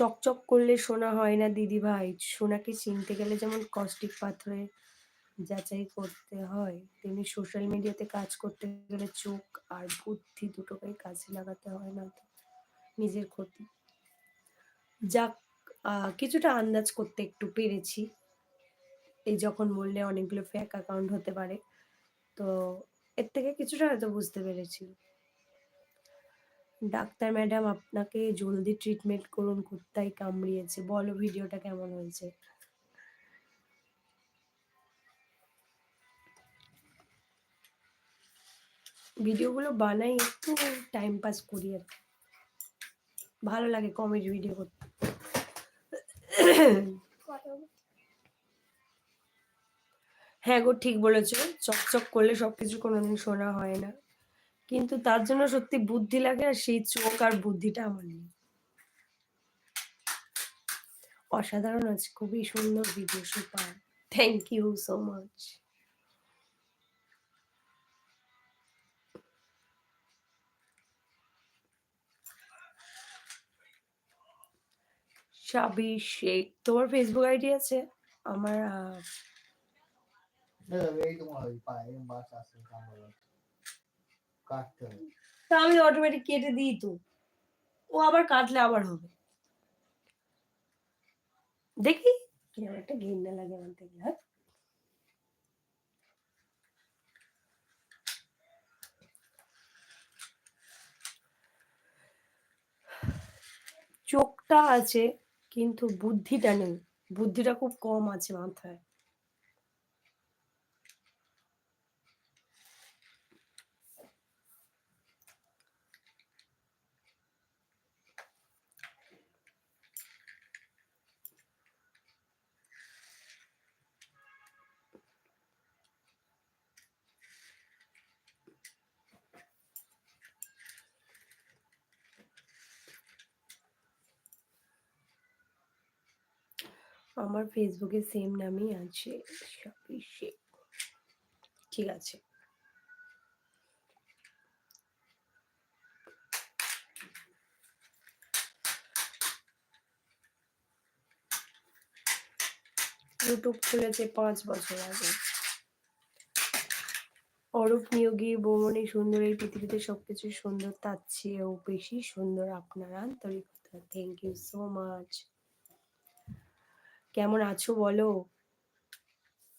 চকচক করলে সোনা হয় না দিদি ভাই সোনাকে চিনতে গেলে যেমন কস্টিক পাথরে যাচাই করতে হয়, তেমনি সোশ্যাল মিডিয়াতে কাজ করতে গেলে চোখ আর বুদ্ধি দুটোকেই কাজে লাগাতে হয় না নিজের ক্ষতি। যাক কিছুটা আন্দাজ করতে একটু পেরেছি। এই যখন বললে অনেকগুলো ফেক অ্যাকাউন্ট হতে পারে, তো এর থেকে কিছুটা হয়তো বুঝতে পেরেছি। ডাক্তার ম্যাডাম আপনাকে জলদি ট্রিটমেন্ট করুন কুত্তায় কামড়িয়েছে? বলো ভিডিওটা কেমন হয়েছে? ভিডিওগুলো বানাই একটু টাইম পাস করি আর। ভালো লাগে কমেডি ভিডিও করতে। হ্যাঁ গো, ঠিক বলেছ। চকচক করলে সবকিছু কোনোদিন শোনা হয় না। কিন্তু তার জন্য সত্যি বুদ্ধি লাগে আর সেই চোখ আর বুদ্ধিটা আমার নেই। অসাধারণ আছে, খুবই সুন্দর video super thank you so much Sabi Sheikh তোমার ফেসবুক আইডি আছে? আমার বাস আছে। কাটতে হবে। তা আমি অটোমেটিক কেটে দিই তো। ও আবার কাটলে আবার হবে। দেখি। কীরকম একটা ঘেন্না লাগে আমার দেখলে হ্যাঁ? চোখটা আছে কিন্তু বুদ্ধিটা নেই। বুদ্ধিটা খুব কম আছে মাথায়। আমার ফেসবুকে সেম নামই আছে। ঠিক আছে। ইউটিউব খুলেছে পাঁচ বছর আগে। অরূপ নিয়োগী বৌমনি সুন্দর এই পৃথিবীতে সবকিছু সুন্দর, তার চেয়েও বেশি সুন্দর আপনার আন্তরিকতা। থ্যাংক ইউ সো মাচ কেমন আছো বলো?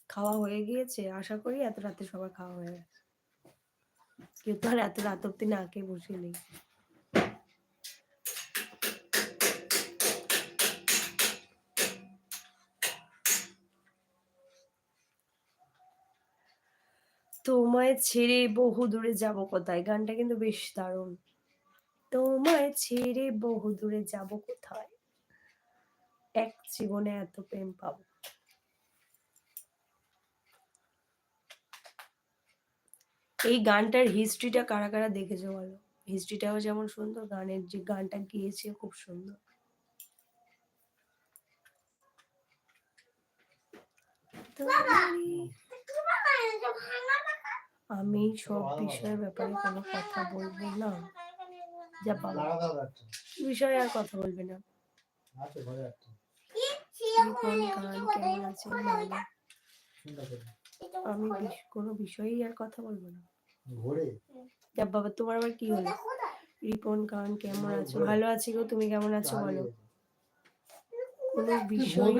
খাওয়া হয়ে গিয়েছে? আশা করি এত রাতে সবার খাওয়া হয়ে গেছে। কেউ তো আর এত রাত অব্দি না খেয়ে বসে নেই। তোমায় ছেড়ে বহু দূরে যাব কোথায়? গানটা কিন্তু বেশ দারুণ। তোমায় ছেড়ে বহু দূরে যাব কোথায়? এক জীবনে এত প্রেম পাবো? এই গানটার হিস্ট্রিটা কারা কারা দেখেছ বলো? হিস্ট্রিটাও যেমন সুন্দর গানের যে গানটা গিয়েছে খুব সুন্দর। আমি সব বিষয়ের ব্যাপারে কোনো কথা বলব না। যা বাবা বিষয়ে আর কথা বলবে না। গান কেমন ভালো আমি কোনো বিষয়েই আর কথা বলব না। ঘোরে। যা বাবা তোমার আবার কি হলো? রিপন কেমন আছো? ভালো আছি গো তুমি কেমন আছো বলো? কোনো বিষয়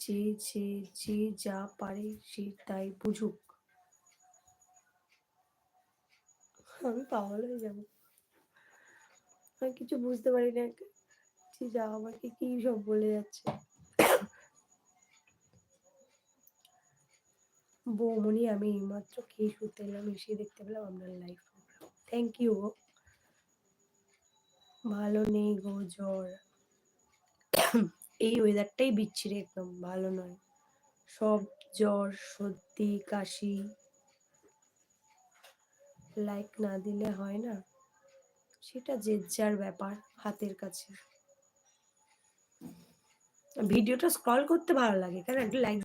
যে যে যে যা পারে সে তাই বুঝুক। আমি পাগল হয়ে যাব। আমি কিছু বুঝতে পারি না যে আমাকে কি সব বলে যাচ্ছে। বৌমনি আমি এইমাত্র খেয়ে শুতে এলাম, এসে দেখতে পেলাম আপনার লাইফ থ্যাংক ইউ ভালো নেই গো, জ্বর। এই ওয়েদারটাই বিচ্ছিরি একদম, ভালো নয়। সব জ্বর, সর্দি, কাশি। লাইক না দিলে হয় না। সেটা যে যার ব্যাপার হাতের কাছে। ভিডিওটা স্ক্রল করতে ভালো লাগে কারণ একটা লাইক